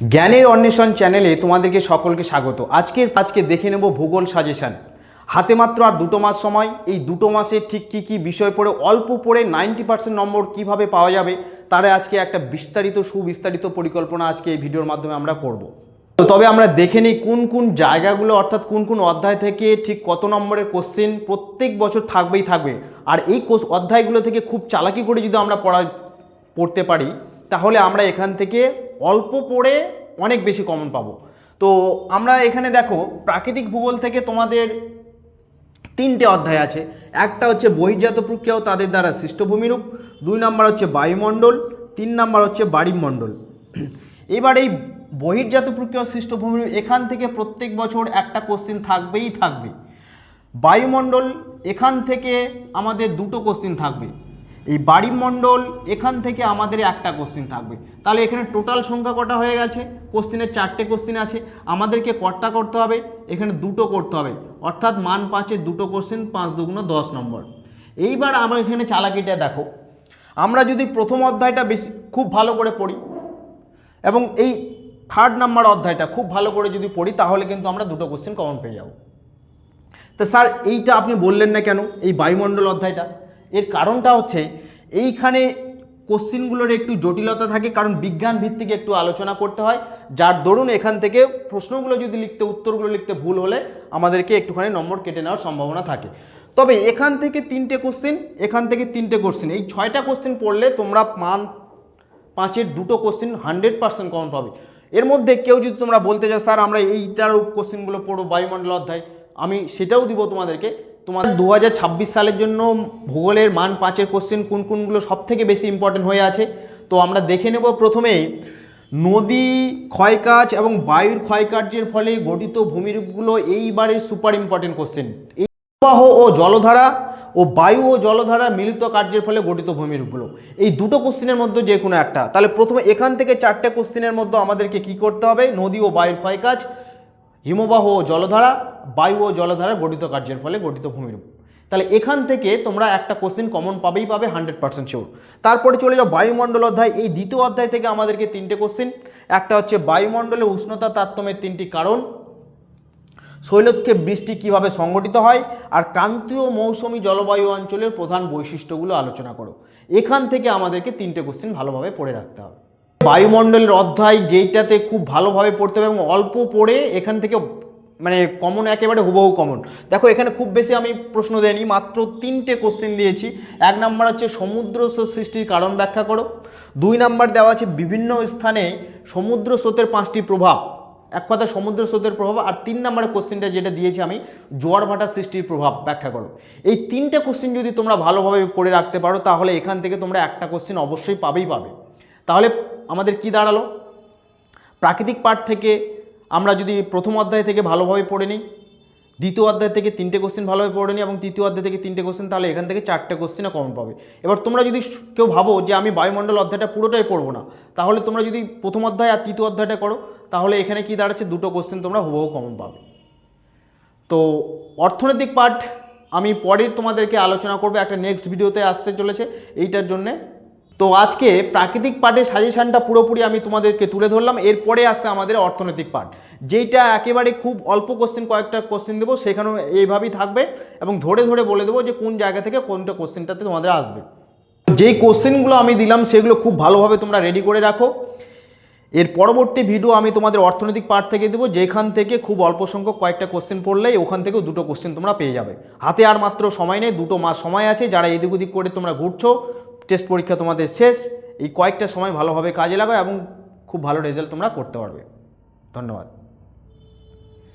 জ্ঞানের অন্বেষণ চ্যানেলে তোমাদেরকে সকলকে স্বাগত। আজকে আজকে দেখে নেব ভূগোল সাজেশান। হাতে মাত্র আর দুটো মাস সময়। এই দুটো মাসে ঠিক কী কী বিষয় পড়ে, অল্প পড়ে নাইনটি পার্সেন্ট নম্বর কীভাবে পাওয়া যাবে, তারা আজকে একটা বিস্তারিত, সুবিস্তারিত পরিকল্পনা আজকে এই ভিডিওর মাধ্যমে আমরা করব। তো তবে আমরা দেখে নিই কোন কোন জায়গাগুলো, অর্থাৎ কোন কোন অধ্যায় থেকে ঠিক কত নম্বরের কোশ্চেন প্রত্যেক বছর থাকবেই থাকবে। আর এই অধ্যায়গুলো থেকে খুব চালাকি করে যদি আমরা পড়া, পড়তে পারি, তাহলে আমরা এখান থেকে অল্প পড়ে অনেক বেশি কমন পাবো। তো আমরা এখানে দেখো, প্রাকৃতিক ভূগোল থেকে তোমাদের তিনটে অধ্যায় আছে। একটা হচ্ছে বহির্জাত প্রক্রিয়া ও তাদের দ্বারা সৃষ্ট ভূমিরূপ দুই নম্বর হচ্ছে বায়ুমণ্ডল, তিন নম্বর হচ্ছে বাড়িমণ্ডল। এবার এই বহির্জাত প্রক্রিয়া সৃষ্ট ভূমিরূপ এখান থেকে প্রত্যেক বছর একটা কোশ্চিন থাকবেই থাকবে। বায়ুমণ্ডল, এখান থেকে আমাদের দুটো কোশ্চিন থাকবে। এই বাড়িমণ্ডল, এখান থেকে আমাদের একটা কোশ্চিন থাকবে। তাহলে এখানে টোটাল সংখ্যা কটা হয়ে গেছে? কোশ্চিনের চারটে কোশ্চিন আছে। আমাদেরকে কটা করতে হবে? এখানে দুটো করতে হবে। অর্থাৎ মান পাঁচের দুটো কোশ্চিন পাঁচ দুগুণ দশ নম্বর। এইবার আমরা এখানে চালাকিটা দেখো। আমরা যদি প্রথম অধ্যায়টা বেশি খুব ভালো করে পড়ি, এবং এই থার্ড নাম্বার অধ্যায়টা খুব ভালো করে যদি পড়ি, তাহলে কিন্তু আমরা দুটো কোশ্চেন কমন পেয়ে যাব। তো স্যার, এইটা আপনি বললেন না কেন? এই বায়ুমণ্ডল অধ্যায়টা। এর কারণটা হচ্ছে, এইখানে কোশ্চিনগুলোর একটু জটিলতা থাকে, কারণ বিজ্ঞান ভিত্তিক একটু আলোচনা করতে হয়। যার দরুন এখান থেকে প্রশ্নগুলো যদি লিখতে, উত্তরগুলো লিখতে ভুল হলে আমাদেরকে একটুখানি নম্বর কেটে নেওয়ার সম্ভাবনা থাকে। তবে এখান থেকে তিনটে কোশ্চেন, এখান থেকে তিনটে কোশ্চেন। এই ছয়টা কোশ্চেন পড়লে তোমরা মান পাঁচের দুটো কোশ্চেন হান্ড্রেড পার্সেন্ট কমন পাবে। এর মধ্যে কেউ যদি তোমরা বলতে চাও, স্যার, আমরা এইটার কোশ্চেনগুলো পড়ো বায়ুমণ্ডল অধ্যায়, আমি সেটাও দিব তোমাদেরকে। তোমাদের দু হাজার ছাব্বিশ সালের জন্য ভূগোলের মান পাঁচের কোশ্চেন কোন কোনগুলো সব থেকে বেশি ইম্পর্টেন্ট হয়ে আছে? তো আমরা দেখে নেব প্রথমেই নদী, ক্ষয়কাজ এবং বায়ুর ক্ষয়কার্যের ফলে গঠিত ভূমিরূপগুলো এইবারের সুপার ইম্পর্টেন্ট কোশ্চেন এই প্রবাহ ও জলধারা ও বায়ু ও জলধারা মিলিত কার্যের ফলে গঠিত ভূমিরূপগুলো। এই দুটো কোশ্চেনের মধ্যে যে কোনো একটা। তাহলে প্রথমে এখান থেকে চারটে কোশ্চেনের মধ্যে আমাদেরকে কি করতে হবে? নদী ও বায়ুর ক্ষয়কাজ হিমবাহ ও জলধারা, বায়ু ও জলধারা গঠিত কার্যের ফলে গঠিত ভূমিরূপ। তাহলে এখান থেকে তোমরা একটা কোশ্চেন কমন পাবেই পাবে হান্ড্রেড পার্সেন্ট শিওর তারপরে চলে যাও বায়ুমণ্ডল অধ্যায়। এই দ্বিতীয় অধ্যায় থেকে আমাদেরকে তিনটে কোশ্চেন একটা হচ্ছে বায়ুমণ্ডলে উষ্ণতা তারতম্যের তিনটি কারণ। শৈলক্ষেপ বৃষ্টি কীভাবে সংগঠিত হয়? আর ক্রান্তীয় মৌসুমী জলবায়ু অঞ্চলের প্রধান বৈশিষ্ট্যগুলো আলোচনা করো। এখান থেকে আমাদেরকে তিনটে কোশ্চেন ভালোভাবে পড়ে রাখতে হবে। বায়ুমণ্ডলের অধ্যায় যেইটাতে খুব ভালোভাবে পড়তে হবে এবং অল্প পড়ে এখান থেকে মানে কমন একেবারে হুবহু কমন দেখো, এখানে খুব বেশি আমি প্রশ্ন দেয়নি মাত্র তিনটে কোশ্চেন দিয়েছি। এক নাম্বার হচ্ছে সমুদ্র সৃষ্টির কারণ ব্যাখ্যা করো। দুই নাম্বার দেওয়া আছে বিভিন্ন স্থানে সমুদ্র স্রোতের পাঁচটি প্রভাব। এক কথা সমুদ্র স্রোতের প্রভাব আর তিন নম্বরের কোশ্চেনটা যেটা দিয়েছি আমি, জোয়ার ভাটা সৃষ্টির প্রভাব ব্যাখ্যা করো। এই তিনটে কোশ্চেন যদি তোমরা ভালোভাবে করে রাখতে পারো, তাহলে এখান থেকে তোমরা একটা কোশ্চেন অবশ্যই পাবেই পাবে। তাহলে আমাদের কি দাঁড়াল? প্রাকৃতিক পাঠ থেকে আমরা যদি প্রথম অধ্যায় থেকে ভালোভাবে পড়ে নিই, দ্বিতীয় অধ্যায় থেকে তিনটে কোশ্চেন ভালোভাবে পড়ে নিই এবং তৃতীয় অধ্যায় থেকে তিনটে কোশ্চেন তাহলে এখান থেকে চারটে কোশ্চেনে কমন পাবে। এবার তোমরা যদি কেউ ভাবো যে আমি বায়ুমণ্ডল অধ্যায়টা পুরোটাই পড়ব না, তাহলে তোমরা যদি প্রথম অধ্যায় আর তৃতীয় অধ্যায়টা করো, তাহলে এখানে কি দাঁড়াচ্ছে? দুটো কোশ্চেন তোমরা হুবহু কমন পাবে। তো অর্থনৈতিক পার্ট আমি পরে তোমাদেরকে আলোচনা করব, একটা নেক্সট ভিডিওতে আসতে চলেছে, এইটার জন্যে তো আজকে প্রাকৃতিক পার্টের সাজেশানটা পুরোপুরি আমি তোমাদেরকে তুলে ধরলাম। এরপরে আসছে আমাদের অর্থনৈতিক পার্ট যেইটা একেবারে খুব অল্প কোশ্চেন কয়েকটা কোশ্চেন দেবো, সেখানেও এইভাবেই থাকবে এবং ধরে ধরে বলে দেবো যে কোন জায়গা থেকে কোনটা কোশ্চেনটাতে তোমাদের আসবে। যেই কোশ্চেনগুলো আমি দিলাম, সেগুলো খুব ভালোভাবে তোমরা রেডি করে রাখো। এর পরবর্তী ভিডিও আমি তোমাদের অর্থনৈতিক পার্ট থেকে দেবো, যেখান থেকে খুব অল্প সংখ্যক কয়েকটা কোশ্চেন পড়লেই ওখান থেকেও দুটো কোশ্চেন তোমরা পেয়ে যাবে। হাতে আর মাত্র সময় নেই, দুটো মাস সময় আছে, যারা এদিক ওদিক করে তোমরা ঘুরছো টেস্ট পরীক্ষা তোমাদের শেষ। এই কয়েকটা সময় ভালোভাবে কাজে লাগাও এবং খুব ভালো রেজাল্ট তোমরা করতে পারবে। ধন্যবাদ।